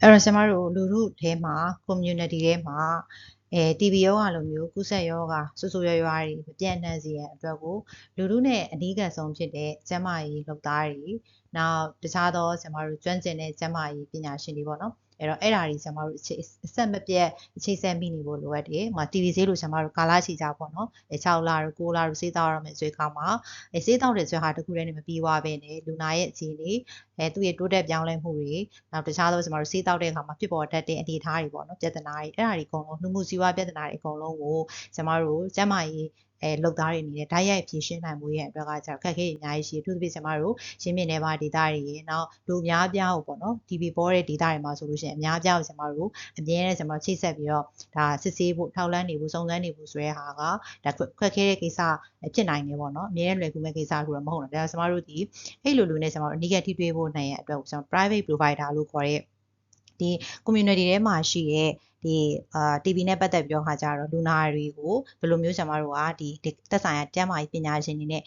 အဲ့တော့ကျမတို့လူထုထဲမှာ community ထဲမှာအဲ TB ရောဂါလိုမျိုးကုသရောဂါဆူဆူရွရွားတွေမပြန့်နှံ့စေရန်အတွက်ကိုလူထုနဲ့အနည်းကပ်ဆုံးဖြစ်တဲ့ကျန်းမာရေးလုပ်သားတွေနောက်တခြားသောကျမတို့ကျွမ်းကျင်တဲ့ကျန်းမာရေးပညာရှင်တွေပေါ့နော် အဲ့တော့အဲ့ဓာတွေကျမတို့အခြေအဆက်မပြတ်အခြေဆက်မိနေဖို့လိုအပ်တယ်။ဟို TV ဈေးလို့ကျမတို့ကာလာချီကြပေါ့နော်။အဲ6လတို့9လတို့စေးတောက်ရမယ်ဆိုတဲ့အခါမှာအဲစေးတောက်တဲ့ဆွဲဟာတစ်ခုတည်းနဲ့မပြီးသွားပဲနဲ့လူနာရဲ့အခြေအနေအဲသူ့ရဲ့တိုးတက်ပြောင်းလဲမှုတွေနောက်တခြားသောကျမတို့စေးတောက်တဲ့အခါမှာဖြစ်ပေါ်တတ်တဲ့အနေအထားတွေပေါ့နော်ပြဿနာတွေအဲ့ဓာတွေအကုန်လုံးနှမှုစီဝါပြဿနာတွေအကုန်လုံးကိုကျမတို့ကျန်းမာရေး အဲလုပ်သားတွေအနေနဲ့ဓာတ်ရိုက်ဖြည့်ရှင်းနိုင်မှုရဲ့အတွက်ကကျတော့ခက်ခဲအများကြီးရှိတယ်။အထူးသဖြင့်ကျမတို့ရှင်းမြင့်နယ်ပါဒေတာတွေရေနောက်လူအများပြားကိုပေါ့နော် TV ပေါ်တဲ့ဒေတာတွေမှာဆိုလို့ရှိရင်အများပြားကိုကျမတို့အမြဲတမ်းကျမတို့ချိတ်ဆက်ပြီးတော့ဒါစစ်ဆေးဖို့ထောက်လန်းနေဖို့စုံစမ်းနေဖို့ဆိုတဲ့ဟာကဒါခက်ခဲတဲ့ကိစ္စဖြစ်နိုင်တယ်ပေါ့နော်။အမြဲတမ်းလွယ်ကူမဲ့ကိစ္စလို့တော့မဟုတ်ဘူး။ဒါကျမတို့ဒီအဲ့လိုလိုနဲ့ကျမတို့အနည်းငယ်ထိတွေ့ဖို့နိုင်ရဲ့အတွက်ကိုကျမ private provider လို့ခေါ်တဲ့ဒီ community ထဲမှာရှိရဲ့ ဒီအာ TV နဲ့ပတ်သက်ပြီးတော့ခါကြတော့လူနာတွေကိုဘယ်လိုမျိုးကျွန်တော်တို့ကဒီသက်ဆိုင်ရာကျန်းမာရေးပညာရှင်တွေနဲ့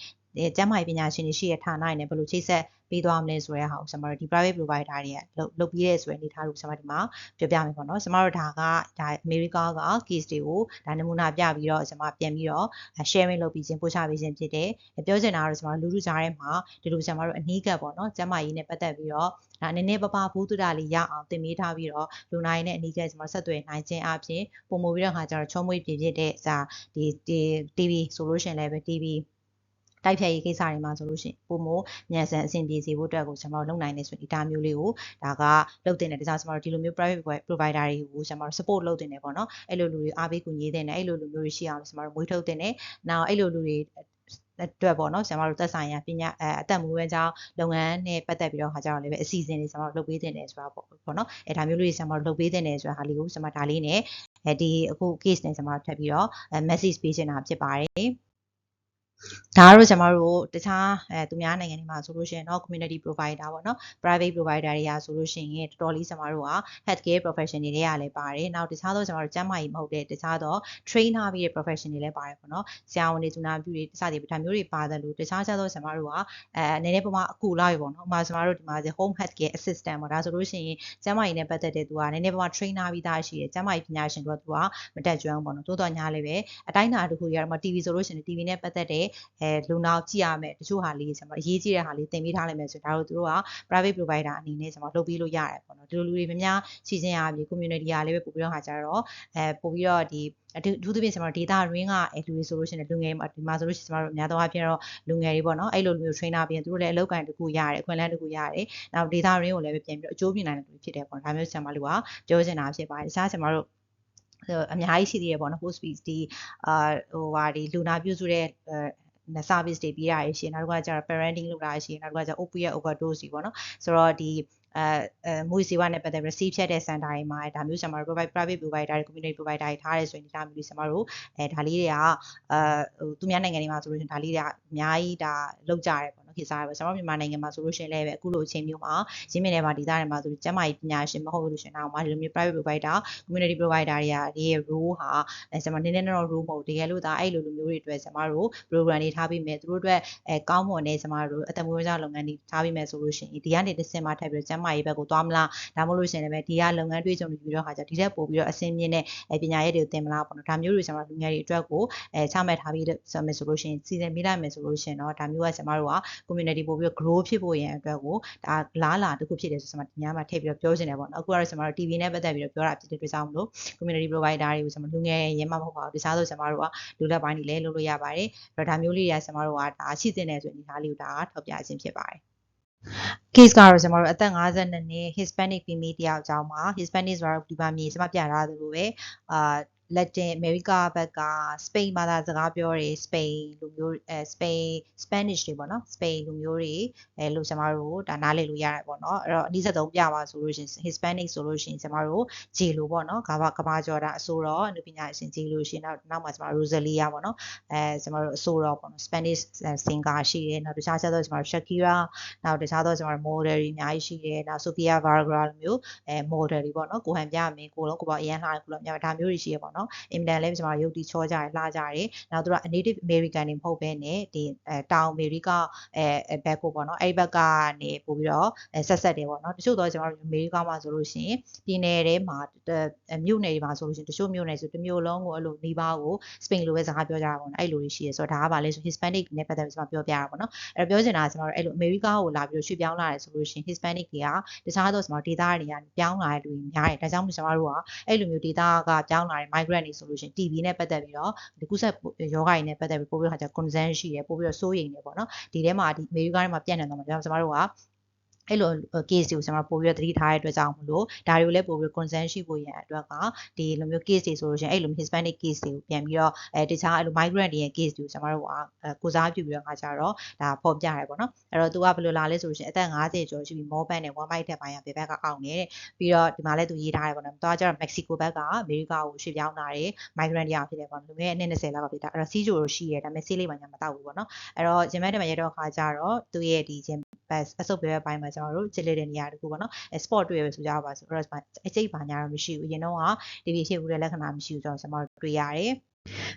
ကျန်းမာရေးပညာရှင်တွေရှိတဲ့ဌာနတွေနဲ့ဘယ်လိုချိတ်ဆက်ပေးသွားမလဲဆိုတဲ့ဟာကိုကျွန်တော်တို့ဒီ private provider တွေကလုပ်လုပ်ပြီးရဲဆိုတဲ့အနေအထားကိုကျွန်တော်ဒီမှာပြောပြမယ်ပေါ့နော်ကျွန်တော်တို့ဒါကဒါ America က case တွေကိုဒါနမူနာပြပြီးတော့ကျွန်မပြန်ပြီးတော့ sharing လုပ်ပြီးခြင်းပို့ချပေးခြင်းဖြစ်တယ်ပြောချင်တာကတော့ကျွန်တော်လူလူကြားထဲမှာဒီလိုကျွန်တော်တို့အနည်းကပ်ပေါ့နော်ကျန်းမာရေးနဲ့ပတ်သက်ပြီးတော့ဒါနည်းနည်းပပဘူးတူတာလေးရအောင်တင်ပေးထားပြီးတော့လူနိုင်နဲ့အနည်းကကျွန်တော်ဆက်သွယ်နိုင်ခြင်းအပြင်ပုံမူပြီးတော့ခါကျတော့ချုံးမွေးပြည့်ဖြစ်တဲ့စာဒီဒီ TV ဆိုလို့ရှိရင်လည်းပဲ TV တိုက်ဖြတ်ရေးကိစ္စတွေမှာဆိုလို့ရှိရင်ပုံမမြန်ဆန်အဆင်ပြေစေဖို့အတွက်ကိုကျွန်တော်တို့လုပ်နိုင်နေဆိုရင်ဒါမျိုးလေးကိုဒါကလုပ်တင်တယ်ဒါကြောင့်ကျွန်တော်တို့ဒီလိုမျိုး private provider တွေကိုကျွန်တော်တို့ support လုပ်တင်တယ်ပေါ့နော်အဲ့လိုလူတွေအားပေးကူညီတင်တယ်အဲ့လိုလူမျိုးတွေရှိအောင်ကျွန်တော်တို့မွေးထုတ်တင်တယ်နောက်အဲ့လိုလူတွေအတွက်ပေါ့နော်ကျွန်တော်တို့သက်ဆိုင်ရာပညာအသက်မွေးဝမ်းကြောင်းလုပ်ငန်းနဲ့ပတ်သက်ပြီးတော့ခါကြတော့လည်းပဲအစီအစဉ်တွေကျွန်တော်တို့လုပ်ပေးတင်တယ်ဆိုတာပေါ့ပေါ့နော်အဲဒါမျိုးလေးတွေကျွန်တော်တို့လုပ်ပေးတင်တယ်ဆိုတာဟာလေးကိုကျွန်မဒါလေးနဲ့အဲဒီအခု case နဲ့ကျွန်မထပ်ပြီးတော့ message ပေးချင်တာဖြစ်ပါတယ် ဒါကတော့ကျွန်တော်တို့တခြားအဲသူများနိုင်ငံတွေမှာဆိုလို့ရှိရင်တော့ community provider ပေါ့နော် private provider တွေကဆိုလို့ရှိရင်တော်တော်လေးကျွန်တော်တို့က healthcare profession တွေတွေကလည်းပါတယ်နောက်တခြားသောကျွန်တော်တို့ကျန်းမာရေးမဟုတ်တဲ့တခြားသော trainer ပြီးတဲ့ profession တွေလည်းပါတယ်ပေါ့နော်ဆရာဝန်တွေသူနာပြုတွေစသည်ဒါမျိုးတွေပါတယ်လို့တခြားခြားသောကျွန်တော်တို့ကအဲနည်းနည်းပမာအကူလိုက်ပေါ့နော်ဥပမာကျွန်တော်တို့ဒီမှာ home healthcare assistant ပေါ့ဒါဆိုလို့ရှိရင်ကျန်းမာရေးနဲ့ပတ်သက်တဲ့သူကနည်းနည်းပမာ trainer ပြီးသားရှိတယ်ကျန်းမာရေးပညာရှင်တို့ကသူကမတက်ကြွအောင်ပေါ့နော်တိုးတော့ညားလည်းပဲအတိုင်းအတာတစ်ခုရတော့ TV ဆိုလို့ရှိရင် TV နဲ့ပတ်သက်တဲ့အဲလူနာကိုကြည့်ရမယ်တချို့ဟာလေးကျွန်တော်အရေးကြီးတဲ့ဟာလေးသင်ပေးထားလိုက်မယ်ဆိုဒါတို့တို့က private provider အနေနဲ့ကျွန်တော်လုပ်ပေးလို့ရတယ်ပေါ့နော်ဒီလိုလူတွေများများစီစဉ်ရပြီ community ကလည်းပဲပို့ပြီးတော့ဟာကြတော့အဲပို့ပြီးတော့ဒီအထူးသဖြင့်ကျွန်တော် data ring ကအဲလူတွေဆိုလို့ရှိရင်လူငယ်ဒီမှာဆိုလို့ရှိရင်ကျွန်တော်တို့အများသောအားဖြင့်တော့လူငယ်တွေပေါ့နော်အဲ့လိုလူမျိုး trainer ပြင်သူတို့လည်းအလုပ်ကိုင်တစ်ခုရတယ်အခွင့်အလမ်းတစ်ခုရတယ်နောက် data ring ကိုလည်းပြန်ပြီးတော့အကျိုးမြင်နိုင်တဲ့လူဖြစ်တယ်ပေါ့ဒါမျိုးကျွန်တော်တို့ကပြောချင်တာဖြစ်ပါတယ်တခြားကျွန်တော်တို့အများကြီးရှိသေးတယ်ပေါ့နော် host speed ဒီအာဟိုဟာဒီလူနာပြုစုတဲ့ service တွေပေးတာရှိရင်နောက်တစ်ခါကျတော့ parenting လုပ်တာရှိရင်နောက်တစ်ခါကျ opioid overdose တွေပေါ့နော်ဆိုတော့ဒီအဲအဲမွေးစေဝါနဲ့ပတ်သက်ပြီး receive ဖြတ်တဲ့ center တွေမှာဒါမျိုးကျွန်တော်တို့ provide private provider တွေ community provider တွေထားရဲဆိုရင်ဒါမျိုးကျွန်တော်တို့အဲဒါလေးတွေကအဲဟိုသူများနိုင်ငံတွေမှာဆိုလို့ရှိရင်ဒါလေးတွေကအများကြီးဒါလောက်ကြရဲပေါ့နော်ခေစားရပါကျွန်တော်မြန်မာနိုင်ငံမှာဆိုလို့ရှိရင်လည်းပဲအခုလိုအချိန်မျိုးမှာရင်းမြစ်နယ်မှာဒေသတွေမှာဆိုကျန်းမာရေးပညာရှင်မဟုတ်လို့ရှိရင်တော့မှဒီလိုမျိုး private provider community provider တွေကဒီရဲ့ role ဟာအဲကျွန်တော်နည်းနည်းတော့ role မဟုတ်တကယ်လို့ဒါအဲ့လိုလိုမျိုးတွေအတွက်ကျွန်တော်တို့ program တွေထားပြီးမယ်သူတို့အတွက်အဲကောင်းမွန်တဲ့ကျွန်တော်တို့အသက်မွေးဝမ်းကြောင်းလုပ်ငန်းတွေထားပြီးမယ်ဆိုလို့ရှိရင်ဒီကနေတစ်ဆင့်မှထပ်ပြီးကျန်းမာရေးဘက်ကိုသွားမလားဒါမှမဟုတ်လို့ရှိရင်လည်းဒီကလုပ်ငန်းတွေးကြုံပြီးတော့ခါကျဒီထက်ပို့ပြီးတော့အဆင်မြင့်တဲ့ပညာရေးတွေကိုသင်မလားပေါ့နော်ဒါမျိုးတွေကျွန်တော်လူငယ်တွေအတွက်ကိုအဲချမှတ်ထားပြီးဆိုမယ်ဆိုလို့ရှိရင်စီစဉ်ပေးလိုက်မယ်ဆိုလို့ရှိရင်တော့ဒါမျိုးကကျွန်တော်တို့က community ပို့ပြီးတော့ grow ဖြစ်ဖို့ရန်အတွက်ကိုဒါလားလာတစ်ခုဖြစ်တယ်ဆိုတော့ကျွန်တော်ဒီညမှာထည့်ပြီးတော့ပြောချင်တယ်ပေါ့နော်အခုကတော့ကျွန်တော်တို့ TV နဲ့ပတ်သက်ပြီးတော့ပြောတာဖြစ်တဲ့အတွက်ကြောင့်မလို့ community provider တွေကိုကျွန်တော်လူငယ်ရဲမှမဟုတ်ပါဘူးတခြားဆိုကျွန်တော်တို့ကလူလက်ပိုင်းတွေလည်းလုပ်လို့ရပါတယ်အဲ့တော့ဒါမျိုးလေးတွေကကျွန်တော်တို့ကဒါရှိတင်တယ်ဆိုရင်ဒီဟာလေးကိုဒါထောက်ပြခြင်းဖြစ်ပါတယ် case ကတော့ကျွန်တော်တို့အသက်52နှစ် Hispanic female တယောက်အကြောင်းပါ Hispanic ဆိုတော့ဒီပါမြေကျွန်မပြထားသလိုပဲအာ လက်တင်အမေရိကဘက်ကစပိန်ဘာသာစကားပြောတွေစပိန်လူမျိုးအဲစပိန်စပနိရှ်တွေပေါ့နော်စပိန်လူမျိုးတွေအဲလို့ကျွန်တော်တို့ဒါနားလည်လို့ရတယ်ပေါ့နော်အဲ့တော့အနည်းဆက်ဆုံးပြပါဆိုလို့ရှင် Hispanic ဆိုလို့ရှင်ကျွန်တော်တို့ဂျေလိုပေါ့နော်ကဘာကဘာကျော်တာအဆိုတော့အနုပညာရှင်ဂျေလိုရှင်နောက်နောက်မှာကျွန်တော် Rosalia ပေါ့နော်အဲကျွန်တော်တို့အဆိုတော့ပေါ့နော် Spanish singer ရှိတယ်နောက်တခြားချက်တော့ကျွန်တော် Shakira နောက်တခြားတော့ကျွန်တော် model တွေအများကြီးရှိတယ်နောက် Sofia Vergara လိုမျိုးအဲ model တွေပေါ့နော်ကိုဟန်ပြမင်းကိုလုံးကိုပေါ့အရန်လှတယ်ကိုလုံးများဒါမျိုးတွေရှိရပေါ့နော်နော်အင်မတန်လည်းကျွန်တော်ရုပ်တီချောကြတယ်လှကြတယ်နောက်သူက native American တွေမဟုတ်ဘဲနဲ့ဒီအဲတောင်အမေရိကအဲဘက်ကိုပေါ့နော်အဲ့ဒီဘက်ကနေပို့ပြီးတော့ဆက်ဆက်တယ်ပေါ့နော်တချို့တော့ကျွန်တော်တို့အမေရိကမှာဆိုလို့ရှိရင်ပြည်နယ်ထဲမှာမြို့နယ်တွေမှာဆိုလို့ရှိရင်တချို့မြို့နယ်ဆိုတစ်မြို့လုံးကိုအဲ့လိုနေပါကိုစပိန်လိုပဲစကားပြောကြတာပေါ့နော်အဲ့လိုတွေရှိရဲဆိုတော့ဒါကဘာလဲဆို Hispanic နဲ့ပတ်သက်ပြီးကျွန်တော်ပြောပြရတာပေါ့နော်အဲ့တော့ပြောချင်တာကကျွန်တော်တို့အဲ့လိုအမေရိကကိုလာပြီးတော့ရွှေ့ပြောင်းလာတယ်ဆိုလို့ရှိရင် Hispanic တွေကတခြားသောကျွန်တော်ဒေသတွေကနေပြောင်းလာတဲ့လူတွေများတယ်ဒါကြောင့်မို့ကျွန်တော်တို့ကအဲ့လိုမျိုးဒေသကပြောင်းလာတဲ့ migrant တွေဆိုလို့ရှိရင် TB နဲ့ပတ်သက်ပြီးတော့ဒီကုဆက်ယောဂတွေနဲ့ပတ်သက်ပြီးပို့ပြီးတော့ခါကျ concern ရှိတယ်ပို့ပြီးတော့စိုးရိမ်တယ်ပေါ့နော်ဒီထဲမှာဒီအမေရိကထဲမှာပြန့်နေတော့မှာကျွန်တော်တို့က အဲ့လို case တွေကိုကျွန်တော်ပို့ပြီးတော့သတိထားရတဲ့အတွက်ကြောင့်မလို့ဒါတွေကိုလည်းပို့ပြီး concern ရှိဖို့ရန်အတွက်ကဒီလိုမျိုး case တွေဆိုလို့ရှိရင်အဲ့လို Hispanic case တွေကိုပြန်ပြီးတော့အဲတခြားအဲ့လို migrant တွေရဲ့ case တွေကိုကျွန်တော်တို့ကကိုစားပြုပြီးတော့ခါကြတော့ဒါဖော်ပြရဲပေါ့နော်အဲ့တော့သူကဘယ်လိုလာလဲဆိုလို့ရှိရင်အသက်50ကျော်ရှိပြီးမောဘတ်နဲ့ one bite တက်ပိုင်းကဘယ်ဘက်ကအောင်နေတဲ့ပြီးတော့ဒီမှာလည်းသူရေးထားရဲပေါ့နော်သူကကျတော့ Mexico ဘက်ကအမေရိကကိုရွှေ့ပြောင်းလာတဲ့ migrant တွေဖြစ်တယ်ပေါ့နော်လူငယ်အနည်း20လောက်ကဖြစ်တာအဲ့တော့စီးဂျိုလိုရှိရဲဒါပေမဲ့ဆေးလေးပါညာမတောက်ဘူးပေါ့နော်အဲ့တော့ဂျင်မတ်တက်မှာရတော့ခါကြတော့သူ့ရဲ့ဒီဂျင်အဆုပ်ပြဲပိုင်းမှာကျွန်တော်တို့ချစ်လေးတဲ့နေရာတခုပေါ့နော် sport တွေ့ရပဲဆိုကြပါဆိုတော့အကျိတ်ပါညာတော့မရှိဘူးအရင်တော့ကဒီပြည့်ဖြစ်ဘူးတဲ့လက္ခဏာမရှိဘူးဆိုတော့ကျွန်တော်တို့တွေ့ရတယ်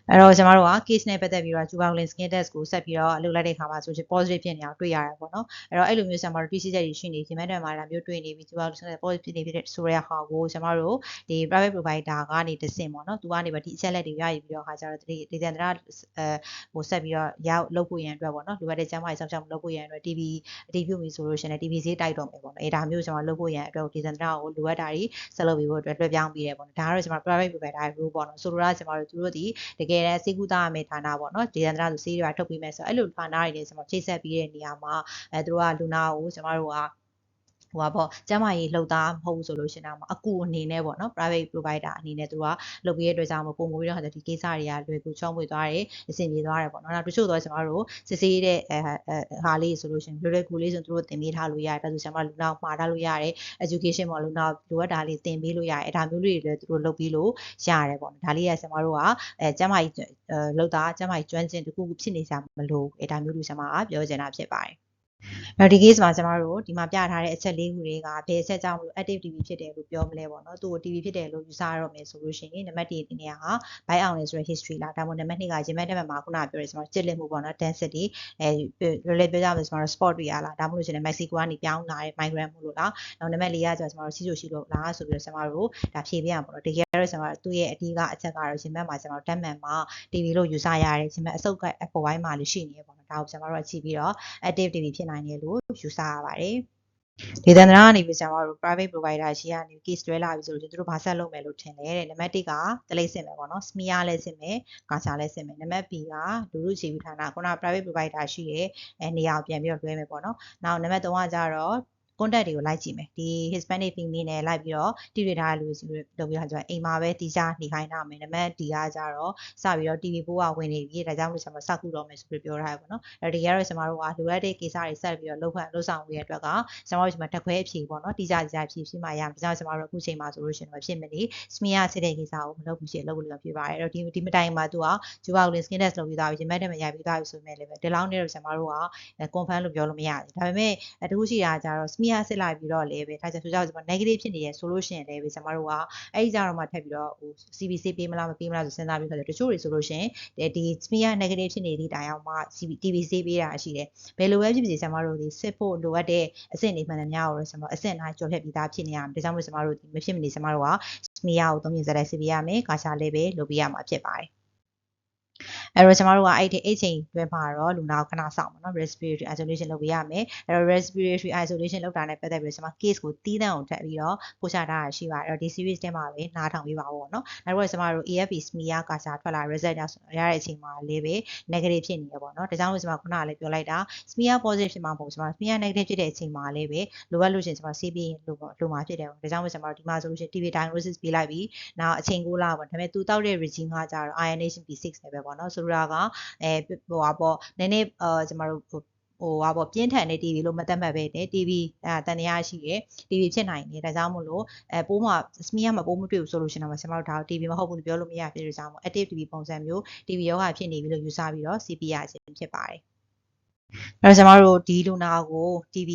အဲ့တော့ကျမတို့က case နဲ့ပတ်သက်ပြီးတော့ juvenile skin test ကိုဆက်ပြီးတော့လုပ်လိုက်တဲ့အခါမှာဆိုရင် positive ဖြစ်နေအောင်တွေ့ရတယ်ပေါ့နော်အဲ့တော့အဲ့လိုမျိုးကျမတို့တွေ့ရှိချက်တွေရှိနေဒီမဲ့တယ်မှာဒါမျိုးတွေ့နေပြီး juvenile skin test positive ဖြစ်နေပြီဆိုတဲ့ဟာကိုကျမတို့ဒီ private provider ကနေတဆင့်ပေါ့နော်သူကနေပဲဒီအချက်လက်တွေရယူပြီးတော့ခါကျတော့ဒီဒေသန္တရအဲဟိုဆက်ပြီးတော့ရောက်လုပ်ဖို့ရန်အတွက်ပေါ့နော်လိုအပ်တဲ့ကျန်းမာရေးစောင့်ရှောက်မှုလုပ်ဖို့ရန်အတွက် TB အတည်ပြုပြီဆိုလို့ရှိရင် TB ဈေးတိုက်တော့မယ်ပေါ့နော်အဲဒါမျိုးကျွန်တော်လုပ်ဖို့ရန်အတွက်ဒေသန္တရကိုလိုအပ်တာတွေဆက်လုပ်ပြီးဖို့အတွက်လွှဲပြောင်းပြီးတယ်ပေါ့နော်ဒါကတော့ကျွန်တော် private provider rule ပေါ့နော်ဆိုလိုတာကျွန်တော်တို့သူတို့ဒီတကယ်တမ်းစေကူတာရမယ့်ဌာနပေါ့နော်ဒေသန္တရဆိုစေးတွေထုတ်ပေးမယ်ဆိုတော့အဲ့လိုဌာနတွေနဲ့ကျွန်တော်ချိတ်ဆက်ပြီးတဲ့နေရာမှာအဲသူတို့ကလူနာကိုကျွန်တော်တို့က ဟိုပါပေါ့ကျမကြီးလှုပ်သားမဟုတ်ဘူးဆိုလို့ရှင်တော့အကူအနေနဲ့ပေါ့နော် private provider အနေနဲ့သူကလုပ်ပေးရတဲ့အတွက်ကြောင့်ပုံမပြီးတော့ဒီကိစ္စတွေကလွယ်ကူချုံးပွေသွားတယ်အဆင်ပြေသွားတယ်ပေါ့နော်နောက်တချို့တော့ကျွန်တော်တို့စစ်ဆေးတဲ့အဲဟာလေးဆိုလို့ရှင်လွယ်လွယ်ကူလေးဆိုသူတို့သင်ပေးထားလို့ရတယ်ဒါဆိုကျွန်တော်လူနာမှာထားလို့ရတယ် education ပေါ့လူနာလိုအပ်တာလေးသင်ပေးလို့ရတယ်အဲဒါမျိုးလေးတွေလည်းသူတို့လုပ်ပြီးလို့ရတယ်ပေါ့နော်ဒါလေးကကျွန်တော်တို့ကအဲကျမကြီးလှုပ်သားကျမကြီးကျွမ်းကျင်တခုခုဖြစ်နေကြမလို့အဲဒါမျိုးလူကျွန်မကပြောချင်တာဖြစ်ပါတယ် အဲ့ဒီ case မှာကျမတို့ဒီမှာပြထားတဲ့အချက်လေးခုတွေကဘယ်အချက်ကြောင့်မလို့ active TB ဖြစ်တယ်လို့ပြောမလဲပေါ့နော်သူ့ကို TB ဖြစ်တယ်လို့ယူဆရတော့မယ်ဆိုလို့ရှိရင်နံပါတ်1ဒီနေရာဟာ bite out နေဆိုတဲ့ history လားဒါမှမဟုတ်နံပါတ်2ကရင်မက်တက်မှာခုနပြောရဲကျွန်တော်ချစ်လက်မှုပေါ့နော် density အဲလွယ်လွယ်ပြောကြမယ်ဆိုတော့ sport တွေရလားဒါမှမဟုတ်ရှင် Mexico ကနေပြောင်းလာတဲ့ migrant မှုလို့လားနောက်နံပါတ်4ကကျတော့ကျွန်တော်တို့စီချိုရှိလို့လားဆိုပြီးတော့ကျွန်တော်တို့ဒါဖြေပြရမှာပေါ့နော်တကယ်တော့ကျွန်တော်သူ့ရဲ့အဓိကအချက်ကတော့ရင်မက်မှာကျွန်တော်တက်မှန်မှာ TB လို့ယူဆရတဲ့ရင်မက်အစုပ်ကအပေါ်ပိုင်းမှာလို့ရှိနေရပေါ့နော်ဒါကိုကျွန်တော်တို့ကြည့်ပြီးတော့ active TB ဖြစ်နိုင်တယ်လို့ယူဆရပါတယ်ဒေသန္တရကနေပြီးကျွန်တော်တို့ private provider ရှိကနေ case တွဲလာပြီဆိုလို့သူတို့ဘာဆက်လုပ်မယ်လို့ထင်လဲတဲ့နံပါတ်1ကတလိမ့်စစ်မယ်ပေါ့နော် smear လည်းစစ်မယ်ကာချာလည်းစစ်မယ်နံပါတ် B ကလူလူချီပြီးဌာနခုန private provider ရှိရဲ့အဲနေရာကိုပြန်ပြီးတော့လွှဲမယ်ပေါ့နော်နောက်နံပါတ်3ကကြတော့ contact တွေကိုလိုက်ကြည့်မယ်ဒီ Hispanic female နဲ့လိုက်ပြီးတော့တည်ရထားလူစီလုပ်ပြီးတော့ကျွန်တော်အိမ်မှာပဲတီးခြားနေခိုင်းတာမယ်နံပါတ် D ကကြတော့စပြီးတော့ TV ပိုးကဝင်နေပြီဒါကြောင့်မို့ကျွန်တော်စကူတော့မယ်ဆိုပြီးပြောထားရပါတော့အဲ့ဒီကတော့ကျွန်တော်တို့ကလိုအပ်တဲ့ကိစ္စတွေဆက်ပြီးတော့လုပ်ဖန်လုပ်ဆောင်ရတဲ့အတွက်ကကျွန်တော်တို့ဒီမှာတက်ခွဲအဖြေပေါ့နော်တီးခြားတီးခြားဖြေဖြစ်မှရမယ်ဒါကြောင့်ကျွန်တော်တို့အခုချိန်မှာဆိုလို့ရှိရင်တော့ဖြစ်မနေ smear စစ်တဲ့ကိစ္စကိုမလုပ်ဘူးရှိလုပ်လို့ဖြစ်ပါတယ်အဲ့တော့ဒီဒီမတိုင်မှာသူကဂျူပါကို skin test လုပ်ပြီးသားပြီရင်မက်တက်မရိုက်ပြီးသားပြီဆိုမဲ့လည်းပဲဒီလောက်နဲ့တော့ကျွန်တော်တို့က confirm လို့ပြောလို့မရဘူးဒါပေမဲ့တခုရှိတာကြတော့ smear စစ်လိုက်ပြီးတော့လည်းပဲဒါကြောင့်ဆိုကြကျွန်တော် negative ဖြစ်နေရဆိုလို့ရှိရင်လည်းပဲကျွန်တော်တို့ကအဲ့ဒီကြတော့မှထပ်ပြီးတော့ဟို CBC ပေးမလားမပေးမလားဆိုစဉ်းစားပြီးခါကျတချို့တွေဆိုလို့ရှိရင်ဒီ smear negative ဖြစ်နေသည့်တိုင်အောင်မှ TBC ပေးတာရှိတယ်ဘယ်လိုပဲဖြစ်ဖြစ်ကျွန်တော်တို့ဒီစစ်ဖို့လိုအပ်တဲ့အဆင့်တွေမှန်သမျှကိုတော့ကျွန်တော်အဆင့်တိုင်းကြော်ဖြတ်ပြီးသားဖြစ်နေရမယ်ဒါကြောင့်မို့ကျွန်တော်တို့မဖြစ်မနေကျွန်တော်တို့က smear ကိုသုံးရင်စက်လိုက်စစ်ပေးရမယ်ကာချာလေးပဲလုပ်ပေးရမှာဖြစ်ပါတယ် အဲ့တော့ကျမတို့ကအဲ့ဒီအဲ့ချိန်တွဲမှာတော့လူနာကိုခဏစောင့်ပါနော် respiratory isolation လုပ်ပေးရမယ်အဲ့တော့ respiratory isolation လုပ်တာနဲ့ပတ်သက်ပြီးကျွန်မ case ကိုတီးတန့်အောင်ထပ်ပြီးတော့ပို့ချထားတာရှိပါတယ်အဲ့တော့ဒီ series ထဲမှာပဲနားထောင်ပေးပါဦးနော်နောက်တော့ကျမတို့ AFP smear ကစားထွက်လာ result ရတဲ့အချိန်မှာလေးပဲ negative ဖြစ်နေရပေါ့နော်ဒါကြောင့်လို့ကျွန်မခုနကလည်းပြောလိုက်တာ smear positive ဖြစ်မှာမဟုတ်ကျွန်မ smear negative ဖြစ်တဲ့အချိန်မှာလေးပဲလိုအပ်လို့ရှိရင်ကျွန်မ CB လို့ပေါ့လိုမှာဖြစ်တယ်ဒါကြောင့်လို့ကျွန်မတို့ဒီမှာဆိုလို့ရှိရင် TB diagnosis ပေးလိုက်ပြီးနောက်အချိန်ကိုလာပေါ့ဒါပေမဲ့သူတောက်တဲ့ regime ကကြတော့ ionation B6 နဲ့ပဲပေါ့နော်ဆိုတော့ကအဲဟိုပါပေါ့နည်းနည်းအာကျမတို့ဟိုဟိုပါပေါ့ပြင်းထန်တဲ့ TV လို့မသတ်မှတ်ပဲနဲ့ TV အဲတန်တရားရှိရယ် TV ဖြစ်နိုင်တယ်ဒါကြောင့်မို့လို့အဲပိုးမှာ smear မှာပိုးမတွေ့ဘူးဆိုလို့ရှင်တော့ကျွန်တော်တို့ဒါ TV မဟုတ်ဘူးပြောလို့မရဖြစ်တဲ့ကြောင့်မို့ active TV ပုံစံမျိုး TV ယောဂဖြစ်နေပြီလို့ယူဆပြီးတော့ CPR ခြင်းဖြစ်ပါတယ်အဲတော့ကျွန်တော်တို့ဒီလူနာကို TV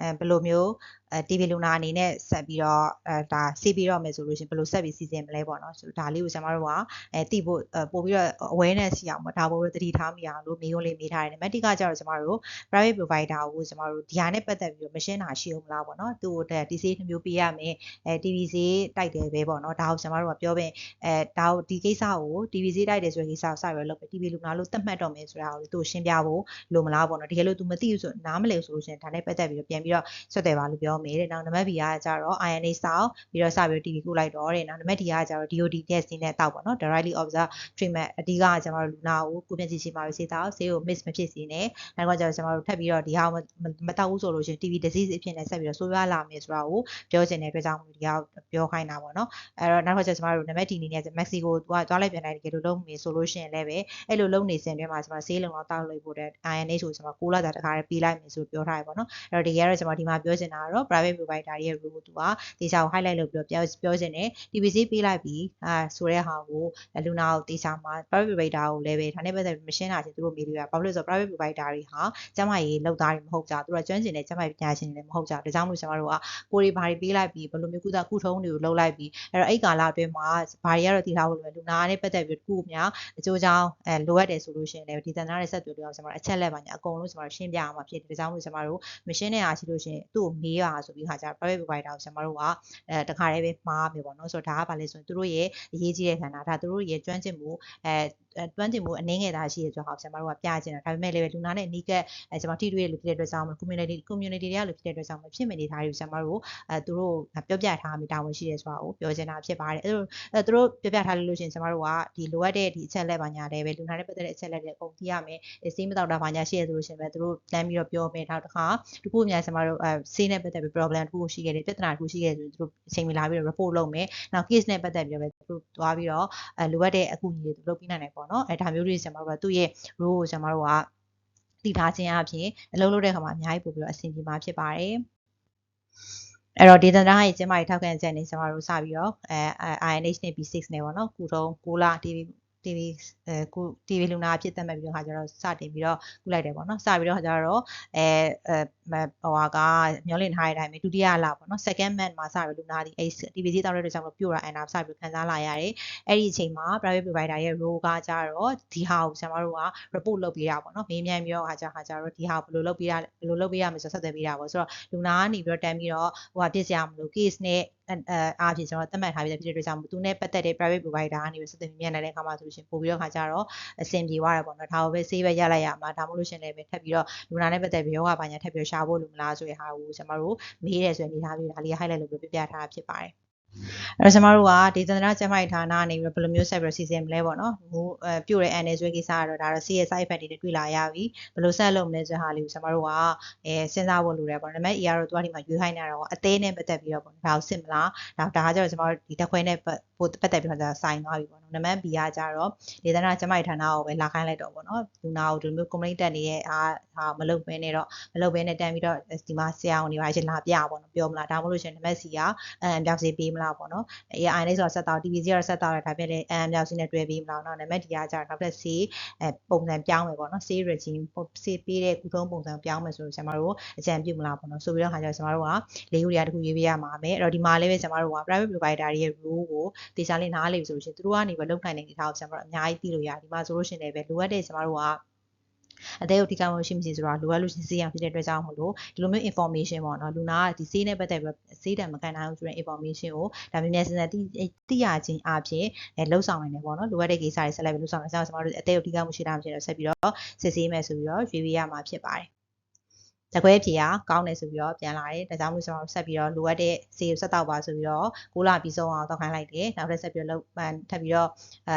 အဲဘယ်လိုမျိုး အဲ TV လူနာအနေနဲ့ဆက်ပြီးတော့အဲဒါစီးပြီးတော့မယ်ဆိုလို့ရှရင်ဘယ်လိုဆက်ပြီးစီစဉ်မလဲပေါ့နော်ဆိုဒါလေးကိုကျွန်တော်တို့ကအဲတိဖို့အဲပို့ပြီးတော့ awareness ရှိအောင်ပေါ့ဒါပို့ပြီးသတိထားမိအောင်လို့မေးခွန်းလေးမေးထားတယ်နံပါတ်1ကကျတော့ကျွန်တော်တို့ private provider ကိုကျွန်တော်တို့ဒီဟာနဲ့ပတ်သက်ပြီးတော့ machine တာရှိအောင်မလားပေါ့နော်သူ့ကိုဒီစေးတစ်မျိုးပေးရမယ်အဲ TV စေးတိုက်တယ်ပဲပေါ့နော်ဒါကိုကျွန်တော်တို့ကပြောပင်အဲဒါကိုဒီကိစ္စကို TV စေးတိုက်တယ်ဆိုတဲ့ကိစ္စကိုစပြီးတော့လုပ်ပဲ TV လူနာလို့သတ်မှတ်တော့မယ်ဆိုတာကိုသူ့ကိုရှင်းပြဖို့လိုမလားပေါ့နော်တကယ်လို့ तू မသိဘူးဆိုနားမလည်ဆိုလို့ရှိရင်ဒါနဲ့ပတ်သက်ပြီးတော့ပြန်ပြီးတော့ဆက်တယ်ပါလို့ပြောမယ်တဲ့နောက်နံပါတ် B ကကျတော့ INA စောင်းပြီးတော့စပြီးတော့ TV ကူလိုက်တော့တဲ့နောက်နံပါတ် D ကကျတော့ DOD test နဲ့တောက်ပေါ့နော် directly observe treatment အဓိကကကျွန်တော်တို့လူနာကိုကိုမျက်စိရှိမှာပဲစေးတောက်ဆေးကို miss မဖြစ်စေနဲ့နောက်ကကျတော့ကျွန်တော်တို့ထပ်ပြီးတော့ဒီဟာကိုမတောက်ဘူးဆိုလို့ရှိရင် TB disease အဖြစ်နဲ့ဆက်ပြီးတော့ဆိုးရွားလာမယ်ဆိုတာကိုပြောချင်တဲ့အတွက်ကြောင့်ဒီဟာပြောခိုင်းတာပေါ့နော်အဲ့တော့နောက်တစ်ချက်ကျွန်တော်တို့နံပါတ် D အနေနဲ့မက္ကဆီကိုသွားသွားလိုက်ပြန်လိုက်တကယ်လို့လုံးနေဆိုလို့ရှိရင်လည်းပဲအဲ့လိုလုံးနေစဉ်တွင်းမှာကျွန်တော်ဆေးလုံတော့တောက်လို့ပို့တဲ့ INA ဆိုကျွန်တော်6လကြာတခါတည်းပေးလိုက်မယ်ဆိုပြောထားရပေါ့နော်အဲ့တော့ဒီကတော့ကျွန်တော်ဒီမှာပြောချင်တာကတော့ private provider ရဲ့ rule ကိုသူကတေချာကို highlight လုပ်ပြီးတော့ပြောပြောချင်တယ် TBC ပေးလိုက်ပြီးအာဆိုတဲ့ဟာကိုလူနာကိုတေချာမှာ private provider ကိုလည်းပဲဒါနဲ့ပတ်သက်ပြီးမရှင်းတာချင်းသူတို့မေးလို့ရဘာလို့လဲဆိုတော့ private provider တွေဟာကျမကြီးလောက်သားတွေမဟုတ်ကြသူတို့ကကျွမ်းကျင်တဲ့ကျမကြီးပညာရှင်တွေလည်းမဟုတ်ကြဒါကြောင့်မို့ကျွန်တော်တို့ကကိုရီဘာတွေပေးလိုက်ပြီးဘယ်လိုမျိုးကုသကုထုံးတွေကိုလုပ်လိုက်ပြီးအဲ့တော့အဲ့ကာလအတွင်းမှာဘာတွေကတော့တည်ထားဖို့လိုလူနာနဲ့ပတ်သက်ပြီးကုများအကျိုးကြောင့်အဲလိုအပ်တယ်ဆိုလို့ရှိရင်လည်းဒီတန်သားရဲ့ဆက်သွယ်လို့ကျွန်တော်အချက်လက်ပါညာအကုန်လုံးကျွန်တော်ရှင်းပြအောင်မှာဖြစ်တယ်ဒါကြောင့်မို့ကျွန်တော်တို့မရှင်းတဲ့အားရှိလို့ရှိရင်သူ့ကိုမေးရဆိုပြီးခါကျ private provider ကိုကျွန်တော်တို့ကအဲတခါတည်းပဲမှားမယ်ပေါ့နော်ဆိုတော့ဒါကဘာလဲဆိုရင်သူတို့ရဲ့အရေးကြီးတဲ့ခန္ဓာဒါသူတို့ရဲ့ကျွမ်းကျင်မှုအဲတွန်းတင်မှုအနည်းငယ်သာရှိရဆိုတော့ကျွန်တော်တို့ကပြချင်တာဒါပေမဲ့လည်းလူနာနဲ့အနီးကပ်အဲကျွန်တော်ထိတွေ့ရလို့ဖြစ်တဲ့အတွက်ကြောင့် community community တွေကလို့ဖြစ်တဲ့အတွက်ကြောင့်ဖြစ်မနေတာတွေကိုကျွန်တော်တို့အဲသူတို့ပြောပြထားမိတာဝန်ရှိတယ်ဆိုတာကိုပြောချင်တာဖြစ်ပါတယ်အဲအဲသူတို့ပြောပြထားလို့ရှိရင်ကျွန်တော်တို့ကဒီလိုအပ်တဲ့ဒီအချက်လက်ပါညာတွေပဲလူနာနဲ့ပတ်သက်တဲ့အချက်လက်တွေအကုန်သိရမယ်စေးမတော့တာပါညာရှိရဆိုလို့ရှိရင်ပဲသူတို့လမ်းပြီးတော့ပြောမယ်နောက်တစ်ခါတခုအများကျွန်တော်တို့အဲစေးနဲ့ပတ်သက်ပြီး problem တခုရှိခဲ့တယ်ပြဿနာတခုရှိခဲ့တယ်ဆိုရင်သူတို့အချိန်မီလာပြီးတော့ report လုပ်မယ်နောက် case နဲ့ပတ်သက်ပြီးတော့ပဲသူတို့သွားပြီးတော့အဲလိုအပ်တဲ့အကူအညီတွေသူတို့လုပ်ပြနိုင်တယ်ပေါ့နော်အဲဒါမျိုးတွေကျွန်တော်တို့ကသူ့ရဲ့ role ကိုကျွန်တော်တို့ကတည်ထားခြင်းအပြင်အလုပ်လုပ်တဲ့အခါမှာအများကြီးပို့ပြီးတော့အဆင်ပြေမှာဖြစ်ပါတယ်အဲ့တော့ data တိုင်းရဲ့ကျင်းမာရေးထောက်ခံချက်နေကျွန်တော်တို့စပြီးတော့အဲ INH နဲ့ B6 နဲ့ပေါ့နော်ကုထုံး6လ TV TV အဲကု TV လူနာအဖြစ်သတ်မှတ်ပြီးတော့ခါကျတော့စတင်ပြီးတော့ကုလိုက်တယ်ပေါ့နော်စပြီးတော့ခါကျတော့အဲ အဲဟိုဟာကမျောလင့်ထားတဲ့အတိုင်းပဲဒုတိယလပေါ့နော် second month မှာစပြီးလူနာဒီအဲ TV စီတောက်တဲ့အတွက်ကြောင့်ပြိုတာအန်နာစပြီးခံစားလာရတယ်အဲ့ဒီအချိန်မှာ private provider ရဲ့ role ကကြတော့ဒီဟာကိုကျွန်တော်တို့က report လုပ်ပေးတာပေါ့နော်မေးမြန်းပြီးတော့ခါကျခါကျတော့ဒီဟာကိုဘယ်လိုလုပ်ပေးရဘယ်လိုလုပ်ပေးရမလဲဆိုဆက်သွယ်ပေးတာပေါ့ဆိုတော့လူနာကနေပြီးတော့တန်းပြီးတော့ဟိုဟာပြစ်စရာမလို case နဲ့အဲအားဖြင့်ကျွန်တော်သတ်မှတ်ထားပြီးတဲ့ဖြစ်တဲ့အတွက်ကြောင့်သူနဲ့ပတ်သက်တဲ့ private provider ကနေပြီးဆက်သွယ်မြင်နိုင်တဲ့အခါမှာဆိုလို့ရှိရင်ပို့ပြီးတော့ခါကျတော့အဆင်ပြေသွားတယ်ပေါ့နော်ဒါကိုပဲ save ပဲရလိုက်ရမှာဒါမှမဟုတ်လို့ရှိရင်လည်းပဲထပ်ပြီးတော့လူနာနဲ့ပတ်သက်ပြီးယောဂဘာညာထပ်ပြီးရှာဖို့လိုမလားဆိုတဲ့ဟာကိုကျွန်တော်တို့မေးတယ်ဆိုရင်ဒီဟာလေးဒါလေး highlight လုပ်ပြီးပြပြထားတာဖြစ်ပါတယ်အဲ့တော့ကျွန်တော်တို့ကဒေသနာကျန်းမာရေးဌာနနေပြီးဘယ်လိုမျိုးဆက်ပြီးစီစဉ်မလဲပေါ့နော်ဟိုအဲပြို့တဲ့ NS ဆွဲကိစ္စကတော့ဒါတော့ CSI effect တွေတွေ့လာရပြီဘယ်လိုဆက်လုပ်မလဲဆိုတဲ့ဟာလေးကိုကျွန်တော်တို့ကအဲစဉ်းစားဖို့လိုတယ်ပေါ့ဒါပေမဲ့ ER တို့သူကဒီမှာရွေးခိုင်းနေတာတော့အသေးနဲ့ပတ်သက်ပြီးတော့ပေါ့ဒါကိုစစ်မလားဒါဒါကကျတော့ကျွန်တော်တို့ဒီတက်ခွဲနဲ့ပတ်သက်ပြီးတော့ဆိုင်သွားပြီပေါ့ နော်နံပါတ် B ကကျတော့ဒေသနာကျန်းမာရေးဌာနကိုပဲလာခိုင်းလိုက်တော့ပေါ့နော်လူနာကိုဒီလိုမျိုး complaint တက်နေတဲ့အားဟာမလုပ်ဘဲနဲ့တော့မလုပ်ဘဲနဲ့တန်းပြီးတော့ဒီမှာဆရာဝန်တွေပါချင်းလာပြပေါ့နော်ပြောမလားဒါမှမဟုတ်လို့ရှိရင်နံပါတ် C ကအမ်ပြောက်စီပေးမလားပေါ့နော် AI လေးဆိုတော့ဆက်တော့ TVC ကတော့ဆက်တော့တယ်ဒါပြည့်လေအမ်ပြောက်စီနဲ့တွဲပေးမလားနော်နံပါတ် D ကကျတော့နောက်ထပ် C အဲပုံစံပြောင်းမယ်ပေါ့နော် C regime စီပေးတဲ့ကုထုံးပုံစံပြောင်းမယ်ဆိုတော့ကျွန်တော်တို့အကြံပြုမလားပေါ့နော်ဆိုပြီးတော့ခါကျတော့ကျွန်တော်တို့ကလေးခုတည်းတခုရေးပေးရမှာပဲအဲ့တော့ဒီမှာလေးပဲကျွန်တော်တို့က private provider တွေရဲ့ rule ကိုတေချာလေးနားလေဆိုလို့ရှိရင်သူတို့ကနေပဲလောက်နိုင်တဲ့အနေအထားကိုကျွန်တော်တို့အများကြီးသိလို့ရတယ်ဒီမှာဆိုလို့ရှိရင်လည်းပဲလိုအပ်တဲ့ကျွန်တော်တို့ကအသေးကိုထိခိုက်မှုရှိမရှိဆိုတာလိုအပ်လို့ရှိရင်စေးရဖြစ်တဲ့အတွက်ကြောင့်မလို့ဒီလိုမျိုး information ပေါ့နော်လူနာကဒီစေးနဲ့ပတ်သက်ပြီးစေးတံမခံနိုင်ဘူးဆိုတဲ့ information ကိုဒါမြန်မြန်စင်စင်သိသိရခြင်းအပြင်အဲလှုပ်ဆောင်နိုင်တယ်ပေါ့နော်လိုအပ်တဲ့ကိစ္စတွေဆက်လက်ပြီးလှုပ်ဆောင်နိုင်အောင်ကျွန်တော်တို့အသေးကိုထိခိုက်မှုရှိတာမရှိတော့ဆက်ပြီးတော့စစ်ဆေးမယ်ဆိုပြီးတော့ရွေးပေးရမှာဖြစ်ပါတယ် တကွဲဖြေကကောင်းတယ်ဆိုပြီးတော့ပြန်လာတယ်ဒါကြောင့်မို့ကျွန်တော်ဆက်ပြီးတော့လိုအပ်တဲ့ဆေးကိုဆက်တော့ပါဆိုပြီးတော့ကိုလာပြီးဆုံးအောင်တောက်ခိုင်းလိုက်တယ်နောက်ထပ်ဆက်ပြီးတော့လောက်ပန်ထပ်ပြီးတော့အဲ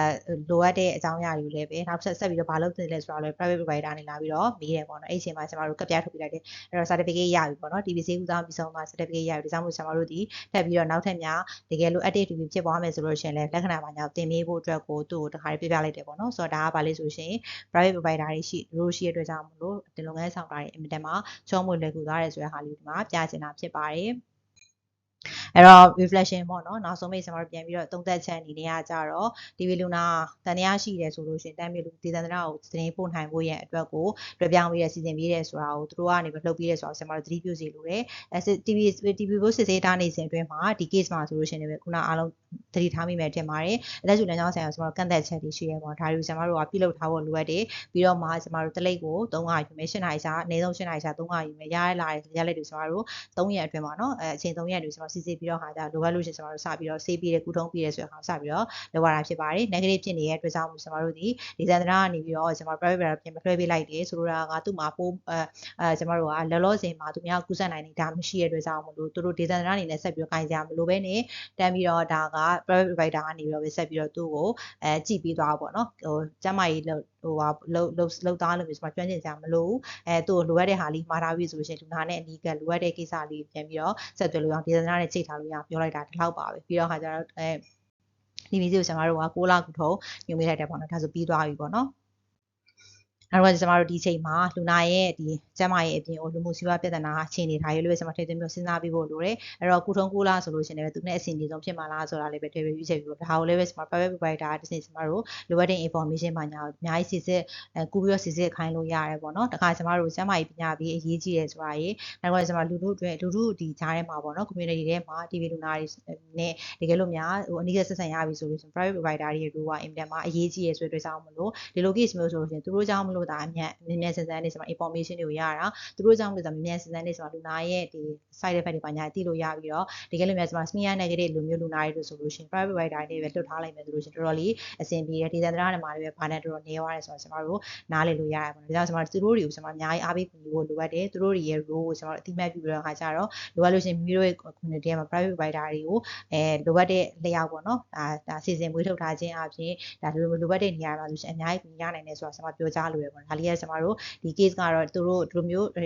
လိုအပ်တဲ့အကြောင်းအရာတွေလည်းပဲနောက်ဆက်ဆက်ပြီးတော့မလုပ်သင့်လဲဆိုတော့လည်း private provider နေလာပြီးတော့မေးတယ်ပေါ့နော်အဲ့ဒီအချိန်မှာကျွန်တော်တို့ကပြထုတ်ပြလိုက်တယ်အဲ့တော့ certificate ရပြီပေါ့နော် TBC ကုသပြီးဆုံးမှာ certificate ရပြီဒါကြောင့်မို့ကျွန်တော်တို့ဒီထပ်ပြီးတော့နောက်ထပ်များတကယ်လို့ active duty ဖြစ်သွားမယ်ဆိုလို့ရှိရင်လည်းလက္ခဏာပါညာတင်မေးဖို့အတွက်ကိုသူ့ကိုတခါလေးပြပြလိုက်တယ်ပေါ့နော်ဆိုတော့ဒါကဘာလဲဆိုရှင် private provider တွေရှိလို့ရှိရတဲ့အတွက်ကြောင့်မလို့ဒီလုပ်ငန်းဆောင်တာတွေအင်မတန်မှချောမွေလွယ်ကူသွားတယ်ဆိုတဲ့ဟာလေးဒီမှာပြချင်တာဖြစ်ပါတယ်အဲ့တော့ reflection ပေါ့နော်နောက်ဆုံးမိတ်ကျွန်တော်တို့ပြန်ပြီးတော့သုံးသက်ချက်အနေနဲ့ကကြတော့ TV Luna တန်တရားရှိတယ်ဆိုလို့ရှိရင်တမ်းမြေလူဒေသန္တရကိုသတင်းပို့နိုင်ဖို့ရဲ့အတွက်ကိုလွှဲပြောင်းပြီးရစီစဉ်ပေးတယ်ဆိုတာကိုသူတို့ကနေပြီးလှုပ်ပြီးတယ်ဆိုတာကျွန်တော်တို့သတိပြုစီလိုတယ်အဲ TV TV ဘိုးစစ်စေးတာနေစဉ်အတွင်းမှာဒီ case မှာဆိုလို့ရှိရင်လည်းခုနအားလုံး တတိထားမိမယ်ထင်ပါတယ်အသက်ရှူလမ်းကြောင်းဆိုင်ရာကျွန်တော်ကန့်သက်ချက်တွေရှိရပေါ့ဒါတွေကျွန်တော်တို့ကပြုလုပ်ထားဖို့လိုအပ်တယ်ပြီးတော့မှကျွန်တော်တို့တလိပ်ကို3ခါယူမယ်8နိုင်စာအနည်းဆုံး8နိုင်စာ3ခါယူမယ်ရရလာရလက်တွေကျွန်တော်တို့3ရက်အတွင်းပေါ့နော်အဲအချိန်3ရက်တွေကျွန်တော်စီစစ်ပြီးတော့ဟာကြလိုအပ်လို့ရှိရင်ကျွန်တော်တို့စပြီးတော့ဆေးပြီးတယ်ကုထုံးပြီးတယ်ဆိုတော့စပြီးတော့လောက်ရတာဖြစ်ပါတယ် negative ဖြစ်နေတဲ့အတွက်ကြောင့်ကျွန်တော်တို့ဒီဒီဇန်တရာကနေပြီးတော့ကျွန်တော် private bearer ပြင်မလွှဲပေးလိုက်တယ်ဆိုလိုတာကသူ့မှာပိုးအဲအဲကျွန်တော်တို့ကလောလောဆယ်မှာသူများကုသနိုင်နေတာမရှိတဲ့အတွက်ကြောင့်မလို့သူတို့ဒေသနာအနေနဲ့ဆက်ပြီးတော့ခိုင်းကြမလို့ပဲနေတန်းပြီးတော့ဒါက private provider ကနေပြီးတော့ပဲဆက်ပြီးတော့သူ့ကိုအဲကြည့်ပြီးသွားပါပေါ့နော်ဟိုကျမကြီးလို့ဟိုဟာလုံလုံလုံသားလို့ပြောကျွန်တော်ကျွမ်းကျင်ကြမလို့အဲသူ့ကိုလိုအပ်တဲ့ဟာလေးမှားထားပြီးဆိုလို့ရှိရင်လူနာနဲ့အနီးကလိုအပ်တဲ့ကိစ္စလေးပြန်ပြီးတော့ဆက်သွယ်လို့အောင်ဒီဇန်ဒရာနဲ့ချိန်ထားလို့ရပြောလိုက်တာဒီလောက်ပါပဲပြီးတော့ခါကျတော့အဲဒီဗီဒီယိုကျွန်တော်တို့က6လခုထုံးညွှန်ပေးလိုက်တယ်ပေါ့နော်ဒါဆိုပြီးသွားပြီပေါ့နော် နောက်တော့ကျွန်တော်တို့ဒီချိန်မှာလူနာရဲ့ဒီကျန်းမာရေးအပြင်ကိုလူမှုစီးပွားပြဿနာအခြေအနေထားရေးလို့ပဲကျွန်တော်ထည့်သွင်းပြီးစဉ်းစားပြီးဖို့လိုတယ်အဲ့တော့ကုထုံးကူလာဆိုလို့ရှိရင်လည်းသူနဲ့အဆင်ပြေဆုံးဖြစ်မှာလားဆိုတာလေးပဲထည့်ပြီးရွေးချယ်ပြီးတော့ဒါကိုလည်းပဲကျွန်တော် private provider တစ်စင်ကျွန်တော်တို့လိုအပ်တဲ့ information ပါညာအများကြီးစစ်စစ်အဲကူပြီးတော့စစ်စစ်ခိုင်းလို့ရတယ်ပေါ့နော်တခါကျွန်တော်တို့ကျန်းမာရေးပညာပြီးအရေးကြီးတယ်ဆိုတာရေးနောက်တော့ကျွန်တော်လူတို့အတွက်လူတို့ဒီကြားထဲမှာပေါ့နော် community ထဲမှာ TV လူနာတွေနဲ့တကယ်လို့များဟိုအနည်းငယ်ဆက်ဆံရပြီဆိုလို့ရှိရင် private provider တွေတို့ကအင်တာမှာအရေးကြီးရဆိုတဲ့အတွက်ကြောင့်မလို့ဒီလို case မျိုးဆိုလို့ရှိရင်သူတို့ကြောင့်မလို့ဒါအမြတ်နည်းနည်းစစမ်းနေဆိုမှာ information တွေကိုရတာသူတို့ကြောင့်လို့ဆိုမြန်စစမ်းနေဆိုတော့လူနာရဲ့ဒီ side effect တွေပါညာသိလို့ရပြီးတော့တကယ်လို့များကျွန်မ smear negative လိုမျိုးလူနာတွေလို့ဆိုလို့ရှိရင် private provider တွေပဲလွတ်ထားလိုက်မယ်ဆိုလို့ရှိရင်တော်တော်လေးအဆင်ပြေတယ်ဒီသန္တရတွေမှာလည်းဘာနဲ့တော်တော်နေသွားတယ်ဆိုတော့ကျွန်တော်တို့နားလည်လို့ရတယ်ပေါ့နော်ဒါကြောင့်ကျွန်တော်တို့သူတို့တွေကိုကျွန်မအများကြီးအားပေးကူညီဖို့လိုအပ်တယ်သူတို့တွေရဲ့ role ကိုကျွန်တော်တို့အတိမတ်ပြုပြီးတော့ခါကြတော့လိုအပ်လို့ရှိရင်မိမိတို့ရဲ့ community မှာ private provider တွေကိုအဲလိုအပ်တဲ့လျောက်ပေါ့နော်ဒါဒါစီစဉ်မွေးထုတ်ထားခြင်းအပြင်ဒါလိုလိုအပ်တဲ့နေရာမှာဆိုရှင်အများကြီးကူညီရနိုင်တယ်ဆိုတော့ကျွန်မပြောကြားလိုရပေါ့နော်ဒါလေးကကျွန်တော်တို့ဒီ case ကတော့သူတို့ဒီလိုမျိုးအဲ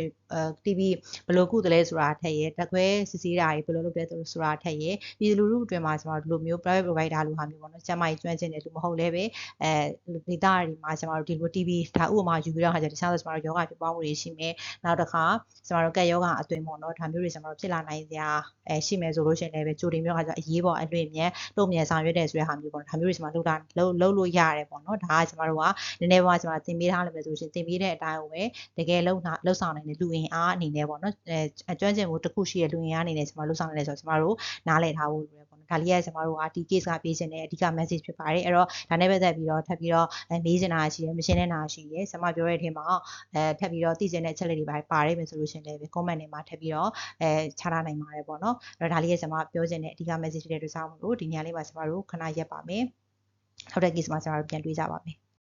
TV ဘယ်လိုကုသလဲဆိုတာထက်ရဲ့တက်ခွဲစစ်ဆေးတာတွေဘယ်လိုလုပ်လဲဆိုတာထက်ရဲ့ပြည်သူလူထုအတွင်းမှာကျွန်တော်တို့ဒီလိုမျိုး private provider လိုဟာမျိုးပေါ့နော်ကျမကြီးကျွမ်းကျင်တယ်လို့မဟုတ်လဲပဲအဲဒေတာတွေမှာကျွန်တော်တို့ဒီလို TV ဒါဥပမာယူပြီးတော့ဟာကျတခြားဆိုကျွန်တော်တို့ယောဂဖြစ်ပွားမှုတွေရှိမယ်နောက်တစ်ခါကျွန်တော်တို့ကက်ယောဂအသွင်ပေါ့နော်ဒါမျိုးတွေကျွန်တော်တို့ဖြစ်လာနိုင်စရာအဲရှိမယ်ဆိုလို့ရှိရင်လည်းပဲကြိုတင်မျိုးခါကျအရေးပေါ်အလွင့်မြန်တုံ့ပြန်ဆောင်ရွက်တဲ့ဆိုတဲ့ဟာမျိုးပေါ့နော်ဒါမျိုးတွေကျွန်တော်တို့လုပ်တာလုပ်လို့ရတယ်ပေါ့နော်ဒါကကျွန်တော်တို့ကနည်းနည်းပါးကျွန်တော်တင်ပေးထားလိမ့်မယ်ဆိုလို့ရှိရင်တင်ပေးတဲ့အတိုင်းကိုပဲတကယ်လုံလုံဆောင်နိုင်တဲ့လူအင်အားအနေနဲ့ပေါ့နော်အဲကျွမ်းကျင်မှုတစ်ခုရှိတဲ့လူအင်အားအနေနဲ့ကျွန်တော်လုံဆောင်နိုင်တယ်ဆိုတော့ကျွန်တော်တို့နားလည်ထားဖို့လိုတယ်ပေါ့နော်ဒါလေးကကျွန်တော်တို့ကဒီ case ကပေးခြင်းတဲ့အဓိက message ဖြစ်ပါတယ်အဲ့တော့ဒါနဲ့ပတ်သက်ပြီးတော့ထပ်ပြီးတော့မေးချင်တာရှိတယ်မရှင်းတဲ့နာရှိတယ်ကျွန်မပြောတဲ့အထက်မှာအဲထပ်ပြီးတော့သိချင်တဲ့အချက်လက်တွေပါပါတယ်မယ်ဆိုလို့ရှိရင်လည်း comment တွေမှာထပ်ပြီးတော့အဲချထားနိုင်ပါတယ်ပေါ့နော်အဲ့တော့ဒါလေးကကျွန်မပြောချင်တဲ့အဓိက message တွေတွေ့စားမှုလို့ဒီညလေးမှာကျွန်တော်တို့ခဏရက်ပါမယ်နောက်တဲ့ case မှာကျွန်တော်တို့ပြန်တွေ့ကြပါမယ်